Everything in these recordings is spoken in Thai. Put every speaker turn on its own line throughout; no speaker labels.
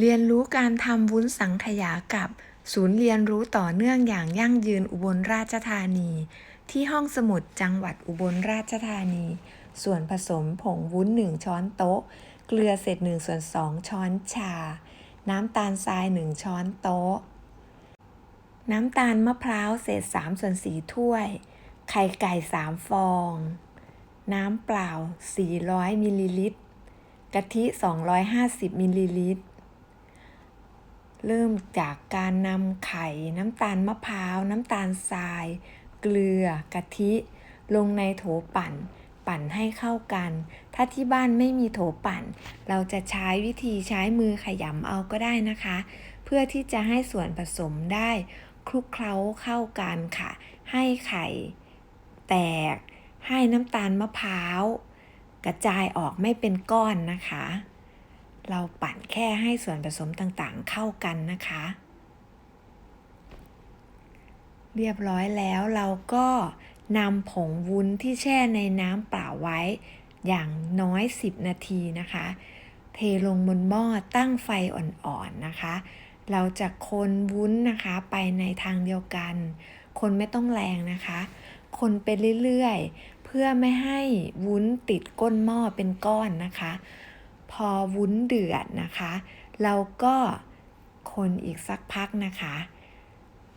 เรียนรู้การทำวุ้นสังขยากับ ศูนย์เรียนรู้ต่อเนื่องอย่างยั่งยืนอุบลราชธานี ที่ห้องสมุดจังหวัดอุบลราชธานี ส่วนผสมผงวุ้น 1 ช้อนโต๊ะ เกลือเศษ1ส่วน2ช้อนชา น้ำตาลทราย 1 ช้อนโต๊ะ น้ำตาลมะพร้าวเศษ3ส่วน4ถ้วย ไข่ไก่ 3 ฟอง น้ำเปล่า 400มิลลิลิตรกะทิ 250มิลลิลิตร เริ่มจากการนำไข่ น้ำตาลมะพร้าว น้ำตาลทราย เกลือกะทิ ลงในโถปั่น ปั่นให้เข้ากัน ถ้าที่บ้านไม่มีโถปั่น เราจะใช้วิธีใช้มือขยำเอาก็ได้นะคะ เพื่อที่จะให้ส่วนผสมได้คลุกเคล้าเข้ากันค่ะ ให้ไข่ แตก ให้น้ำตาลมะพร้าว กระจายออกไม่เป็นก้อนนะคะ เราปั่นแค่ให้ส่วนผสมต่างๆเข้ากันนะคะ เรียบร้อยแล้วเราก็นำผงวุ้นที่แช่ในน้ำเปล่าไว้ อย่างน้อย 10 นาทีนะคะ เทลงบนหม้อตั้งไฟอ่อนๆนะคะ เราจะคนวุ้นนะคะไปในทางเดียวกัน คนไม่ต้องแรงนะคะ คนไปเรื่อยๆ เพื่อไม่ให้วุ้นติดก้นหม้อเป็นก้อนนะคะ พอวุ้นเดือดนะคะ เราก็คนอีกสักพักนะคะ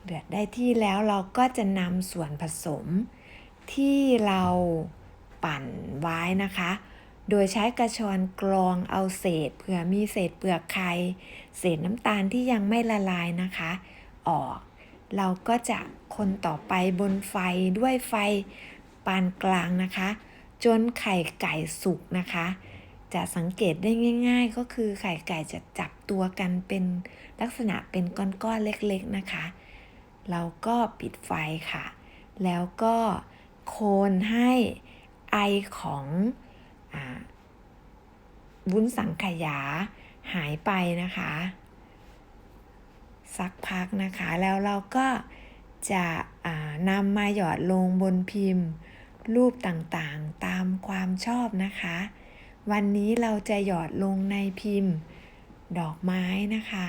เดือดได้ที่แล้วเราก็จะนำส่วนผสมที่เราปั่นไว้นะคะ โดยใช้กระชอนกรองเอาเศษเผื่อมีเศษเปลือกไข่เศษน้ำตาลที่ยังไม่ละลายนะคะ ออก เราก็จะคนต่อไปบนไฟด้วยไฟปานกลางนะคะ จนไข่ไก่สุกนะคะ จะสังเกตได้ง่าย ๆ ก็คือไข่ไก่จะจับตัวกันเป็นลักษณะเป็นก้อนๆเล็กๆนะคะ เราก็ปิดไฟค่ะ แล้วก็โคนให้ไอของอวุ้นสังขยาหายไปนะคะ สักพักนะคะแล้วเราก็จะนำมาหยอดลงบนพิมพ์ รูปต่างๆตามความชอบนะคะ วันนี้เราจะหยอดลงในพิมพ์ ดอกไม้นะคะ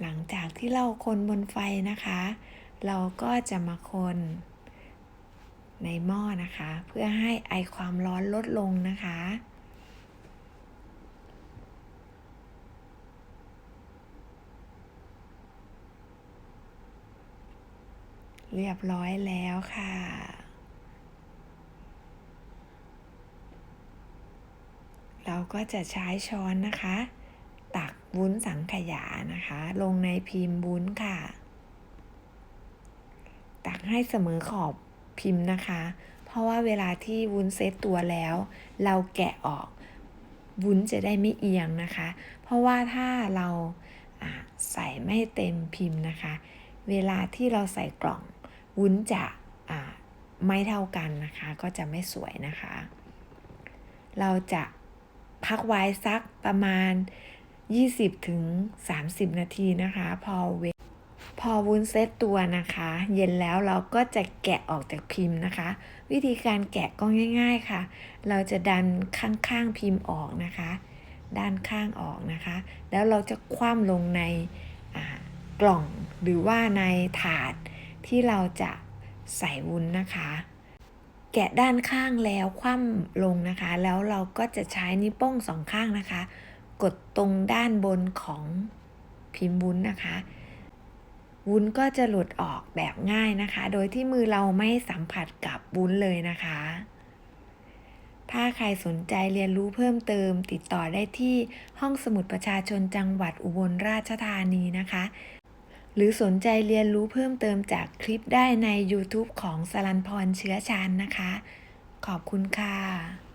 หลังจากที่เราคนบนไฟนะคะ เราก็จะมาคนในหม้อนะคะ เพื่อให้ไอความร้อนลดลงนะคะเรียบร้อยแล้วค่ะ เราก็จะใช้ช้อนนะคะ ตักวุ้นสังขยานะคะ ลงในพิมพ์วุ้นค่ะ ตักให้เสมอขอบพิมพ์นะคะ เพราะว่าเวลาที่วุ้นเซตตัวแล้ว เราแกะออกวุ้นจะได้ไม่เอียงนะคะ เพราะว่าถ้าเราใส่ไม่เต็มพิมพ์นะคะ เวลาที่เราใส่กล่องวุ้นจะไม่เท่ากันนะคะ ก็จะไม่สวยนะคะ เราจะ พักไว้สักประมาณ 20ถึง30 นาทีนะคะ พอเวพอวุ้นเซตตัวนะคะ เย็นแล้วเราก็จะแกะออกจากพิมพ์นะคะ วิธีการแกะก็ง่าย ๆค่ะ เราจะดันข้างๆพิมพ์ออกนะคะ ด้านข้างออกนะคะ แล้วเราจะคว่ำลงในกล่องหรือว่าในถาดที่เราจะใส่วุ้นนะคะ แกะด้านข้างแล้วคว่ำลงนะคะ แล้วเราก็จะใช้นิ้วโป้งสองข้างนะคะ กดตรงด้านบนของพิมพ์วุ้นนะคะ วุ้นก็จะหลุดออกแบบง่ายนะคะ โดยที่มือเราไม่สัมผัสกับวุ้นเลยนะคะ ถ้าใครสนใจเรียนรู้เพิ่มเติม ติดต่อได้ที่ห้องสมุดประชาชนจังหวัดอุบลราชธานีนะคะ หรือสนใจเรียนรู้เพิ่มเติมจากคลิปได้ใน YouTube ของสลันพรเชื้อชานนะคะ ขอบคุณค่ะ